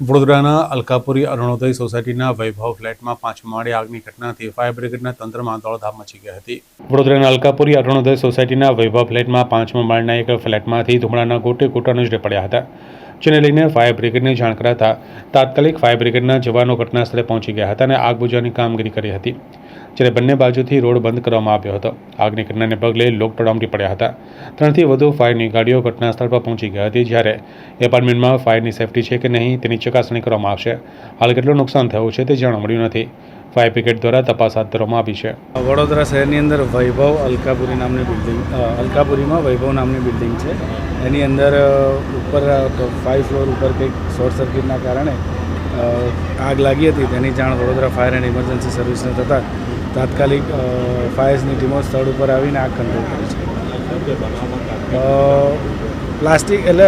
વડોદરાના અલકાપુરી અરુણોદય સોસાયટીના વૈભવ ફ્લેટમાં પાંચ માળે આગની ઘટનાથી ફાયર બ્રિગેડના તંત્રમાં દોડધામ મચી ગઈ હતી. વડોદરાના અલકાપુરી અરુણોદય સોસાયટીના વૈભવ ફ્લેટમાં પાંચમા માળના એક ફ્લેટમાંથી ધુમાડાના ગોટે ગોટા નજરે પડ્યા હતા, જેને લઈને ફાયર બ્રિગેડને જાણ કરાતા તાત્કાલિક ફાયર બ્રિગેડના જવાનો ઘટના સ્થળે પહોંચી ગયા હતા અને આગ બુજવાની કામગીરી કરી હતી. જ્યારે બંને બાજુથી રોડ બંધ કરવામાં આવ્યો હતો. આગની ઘટનાને પગલે લોક ઉમટી પડ્યા હતા. ત્રણથી વધુ ફાયરની ગાડીઓ ઘટના સ્થળ પર પહોંચી ગઈ હતી, જ્યારે એપાર્ટમેન્ટમાં ફાયરની સેફટી છે કે નહીં તેની ચકાસણી કરવામાં આવશે. હાલ કેટલું નુકસાન થયું છે તે જાણવા મળ્યું નથી. ફાયર બ્રિગેડ દ્વારા તપાસ હાથ ધરવામાં આવી છે. વડોદરા શહેરની અંદર વૈભવ અલકાપુરી નામની બિલ્ડિંગ અલકાપુરીમાં વૈભવ નામની બિલ્ડિંગ છે. એની અંદર ઉપર ફાઇવ ફ્લોર ઉપર કંઈક શોર્ટ સર્કિટના કારણે આગ લાગી હતી તેની જાણ વડોદરા ફાયર એન્ડ ઇમરજન્સી સર્વિસને થતાં તાત્કાલિક ફાયર્સની ટીમો સ્થળ ઉપર આવીને આગ કંટ્રોલ કરી છે. પ્લાસ્ટિક એટલે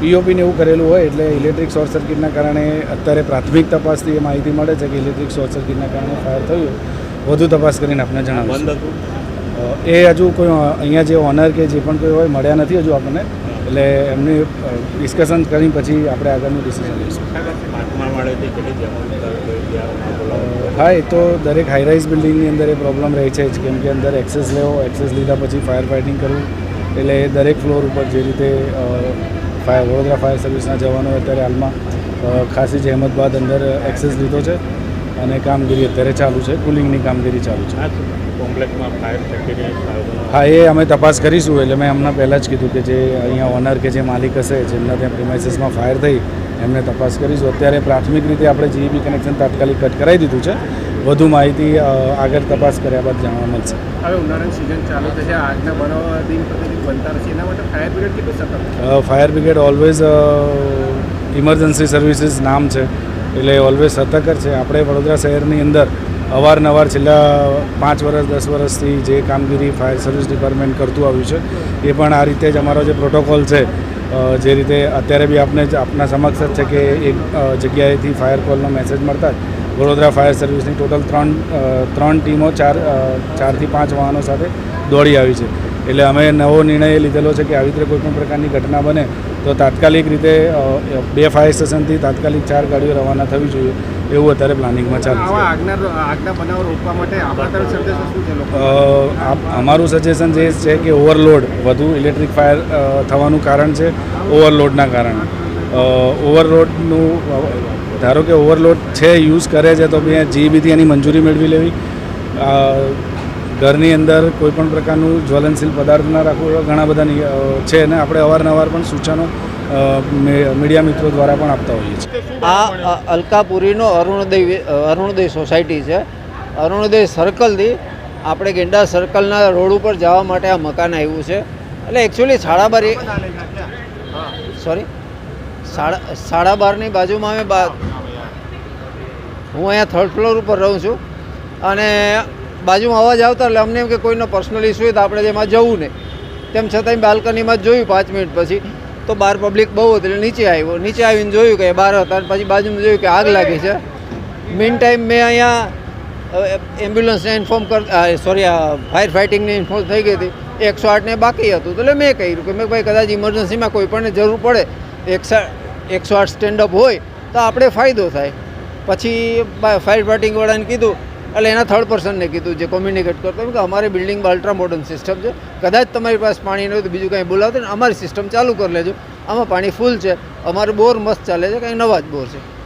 પીઓપીને એવું કરેલું હોય એટલે ઇલેક્ટ્રિક શોર્ટ સર્કિટના કારણે અત્યારે પ્રાથમિક તપાસથી એ માહિતી મળે છે કે ઇલેક્ટ્રિક શોર્ટ સર્કિટના કારણે ફાયર થયું. વધુ તપાસ કરીને આપણે જણાવીશું. એ હજુ કોઈ અહીંયા જે ઓનર કે જે પણ કોઈ હોય મળ્યા નથી હજુ આપણને. એટલે એમને ડિસ્કશન કરી પછી આપણે આગળનું ડિસિઝન લઈશું. હા, એ તો દરેક હાઈરાઇઝ બિલ્ડિંગની અંદર એ પ્રોબ્લેમ રહે છે જ. કેમ કે અંદર એક્સેસ લેવો એક્સેસ લીધા પછી ફાયર ફાઇટિંગ કરવું. એટલે એ દરેક ફ્લોર ઉપર જે રીતે ફાયર વડોદરા ફાયર સર્વિસના જવાનો અત્યારે હાલમાં ખાસી જહેમત બાદ અંદર એક્સેસ લીધો છે અને કામગીરી અત્યારે ચાલુ છે. કુલિંગની કામગીરી ચાલુ છે. કોમ્પ્લેક્સમાં ફાયર સેફ્ટી હા એ અમે તપાસ કરીશું. એટલે મેં હમણાં પહેલાં જ કીધું કે જે અહીંયા ઓનર કે જે માલિક હશે જેમના ત્યાં પ્રિમાઇસીસમાં ફાયર થઈ એમને તપાસ કરીશું. અત્યારે પ્રાથમિક રીતે આપણે જીઈબી કનેક્શન તાત્કાલિક કટ કરાવી દીધું છે. વધુ માહિતી આગળ તપાસ કર્યા બાદ જાણવા મળશે. હવે ઉનાળાની સિઝન ચાલુ થશે. આગના બનાવવા દિન પ્રતિદિન બનતા રહેશે. એના માટે ફાયર બ્રિગેડ કેટલું સતર્ક fire brigade always emergency services નામ છે. એટલે ઓલવેઝ સતર્ક છે. આપણે વડોદરા શહેરની અંદર અવારનવાર છેલ્લા પાંચ વર્ષ દસ વર્ષથી જે કામગીરી ફાયર સર્વિસ ડિપાર્ટમેન્ટ કરતું આવ્યું છે, એ પણ આ રીતે જ અમારો જે પ્રોટોકોલ છે જે રીતે અત્યારે બી આપને આપના સમક્ષ જ છે કે એક જગ્યાએથી ફાયર કોલનો મેસેજ મળતા જ વડોદરા ફાયર સર્વિસની ટોટલ ત્રણ ત્રણ ટીમો ચાર ચારથી પાંચ વાહનો સાથે દોડી આવી છે. એટલે અમે નવો નિર્ણય એ લીધેલો છે કે આવી રીતે કોઈ પણ પ્રકારની ઘટના બને તો તાત્કાલિક રીતે બે ફાયર સ્ટેશનથી તાત્કાલિક ચાર ગાડીઓ રવાના થવી જોઈએ એવું અત્યારે પ્લાનિંગમાં ચાલુ અમારું સજેશન જે છે કે ઓવરલોડ વધુ ઇલેક્ટ્રિક ફાયર થવાનું કારણ છે ઓવરલોડના કારણે. ઓવરલોડનું ધારો કે ઓવરલોડ છે યુઝ કરે છે તો બી જીબીથી એની મંજૂરી મેળવી લેવી. ઘરની અંદર કોઈ પણ પ્રકારનું જ્વલનશીલ પદાર્થ ના રાખવો ઘણા બધા છે અને આપણે અવારનવાર પણ સૂચનો મીડિયા મિત્રો દ્વારા પણ આપતા હોઈએ છીએ. આ અલકાપુરીનો અરુણોદય અરુણોદય સોસાયટી છે. અરુણોદય સર્કલથી આપણે ગેંડા સર્કલના રોડ ઉપર જવા માટે આ મકાન આવ્યું છે. એટલે એકચ્યુઅલી સાડા બાર સોરી સાડા સાડા બારની બાજુમાં અમે હું અહીંયા થર્ડ ફ્લોર ઉપર રહું છું. અને બાજુમાં અવાજ આવતા એટલે અમને એમ કે કોઈનો પર્સનલ ઇસ્યુ હોય તો આપણે તેમાં જવું નહીં તેમ છતાં બાલ્કનીમાં જોયું પાંચ મિનિટ પછી. તો બહાર પબ્લિક બહુ હતી એટલે નીચે આવ્યો. નીચે આવીને જોયું કે બહાર હતા પછી બાજુમાં જોયું કે આગ લાગી છે. મીન ટાઈમ મેં અહીંયા એમ્બ્યુલન્સને ઇન્ફોર્મ કર સોરી આ ફાયર ફાઇટિંગને ઇન્ફોર્મ થઈ ગઈ હતી. એકસો આઠને બાકી હતું. એટલે મેં કહ્યું કે મેં ભાઈ કદાચ ઇમરજન્સીમાં કોઈ પણ જરૂર પડે, એકસો એકસો આઠ સ્ટેન્ડઅપ હોય તો આપણે ફાયદો થાય. પછી ફાયર ફાઇટિંગવાળાને કીધું એટલે એના થર્ડ પર્સનને કીધું જે કોમ્યુનિકેટ કરતો કે અમારી બિલ્ડિંગમાં અલ્ટ્રા મોડર્ન સિસ્ટમ છે. કદાચ તમારી પાસે પાણી ન હોય તો બીજું કંઈ બોલાવતો ને અમારી સિસ્ટમ ચાલુ કરી લેજો. આમાં પાણી ફૂલ છે. અમારું બોર મસ્ત ચાલે છે, કંઈ નવા જ બોર છે.